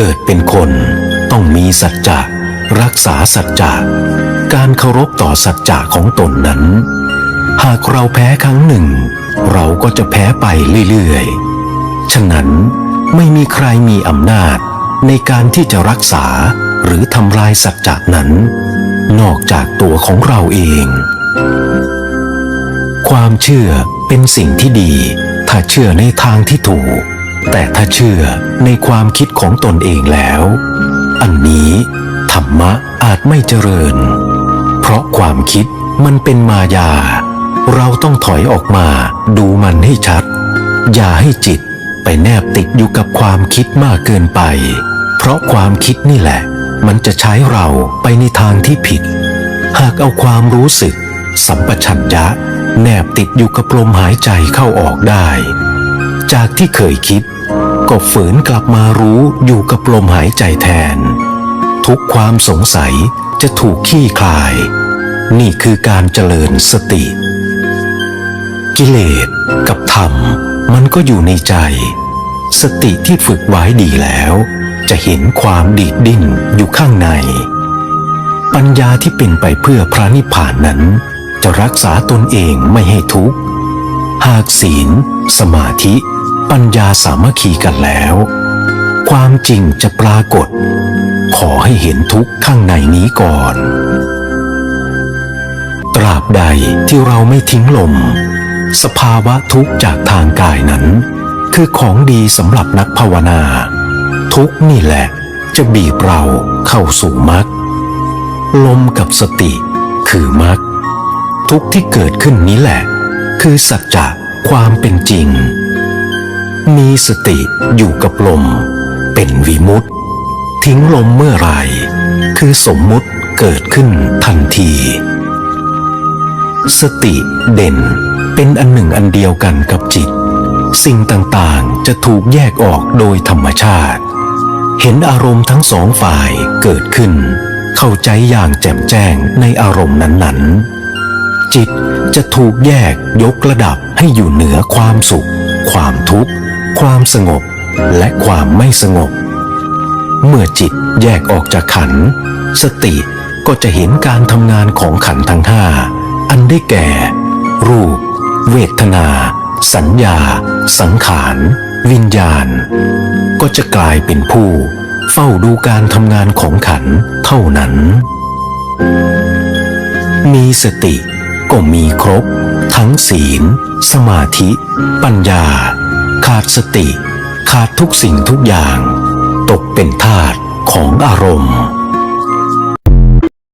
เกิดเป็นคนต้องมีสัจจะรักษาสัจจะการเคารพต่อสัจจะของตนนั้น หากเราแพ้ครั้งหนึ่ง เราก็จะแพ้ไปเรื่อยๆ ฉะนั้นไม่มีใครมีอำนาจในการที่จะรักษาหรือทำลายสัจจะนั้น นอกจากตัวของเราเอง ความเชื่อเป็นสิ่งที่ดี ถ้าเชื่อในทางที่ถูก แต่ถ้าเชื่อในความคิดของตนเองแล้ว อันนี้ธรรมะอาจไม่เจริญ เพราะความคิดมันเป็นมายา เราต้องถอยออกมาดูมันให้ชัด อย่าให้จิตไปแนบติดอยู่กับความคิดมากเกินไป เพราะความคิดนี่แหละ มันจะใช้เราไปในทางที่ผิด หากเอาความรู้สึก สัมปชัญญะ แนบติดอยู่กับลมหายใจเข้าออกได้ จากที่เคยคิด ก็ฝืนกลับมารู้อยู่กับลมหายใจแทน ทุกความสงสัยจะถูกขี้คลาย นี่คือการเจริญสติ กิเลสกับธรรมมันก็อยู่ในใจ สติที่ฝึกไว้ดีแล้ว จะเห็นความดีดดิ้นอยู่ข้างใน ปัญญาที่เป็นไปเพื่อพระนิพพานนั้น จะรักษาตนเองไม่ให้ทุกข์หากศีล สมาธิ ปัญญาสามัคคีกันแล้ว ความจริงจะปรากฏ ขอให้เห็นทุกข์ข้างในนี้ก่อน ตราบใดที่เราไม่ทิ้งลม สภาวะทุกข์จากทางกายนั้น คือของดีสำหรับนักภาวนา ทุกนี่แหละ จะบีบเราเข้าสู่มรรคลมกับสติคือมรรคทุกที่เกิดขึ้นนี้แหละ คือสัจจะความเป็นจริง มีสติอยู่กับลม เป็นวิมุตติ ทิ้งลมเมื่อไรคือสมมุติเกิดขึ้นทันที สติเด่นเป็นอันหนึ่งอันเดียวกันกับจิต สิ่งต่างๆจะถูกแยกออกโดยธรรมชาติ เห็นอารมณ์ทั้งสองฝ่ายเกิดขึ้น เข้าใจอย่างแจ่มแจ้งในอารมณ์นั้นๆ จิตจะถูกแยกยกระดับให้อยู่เหนือความสุข ความทุกข์ ความสงบและความไม่สงบ เมื่อจิตแยกออกจากขันธ์สติก็จะเห็นการทำงานของขันธ์ทั้งห้าอันได้แก่ รูป เวทนา สัญญา สังขาร วิญญาณ ก็จะกลายเป็นผู้ เฝ้าดูการทำงานของขันธ์เท่านั้น มีสติก็มีครบ ทั้งศีล สมาธิ ปัญญา ขาดสติ ขาดทุกสิ่งทุกอย่าง ตกเป็นทาสของอารมณ์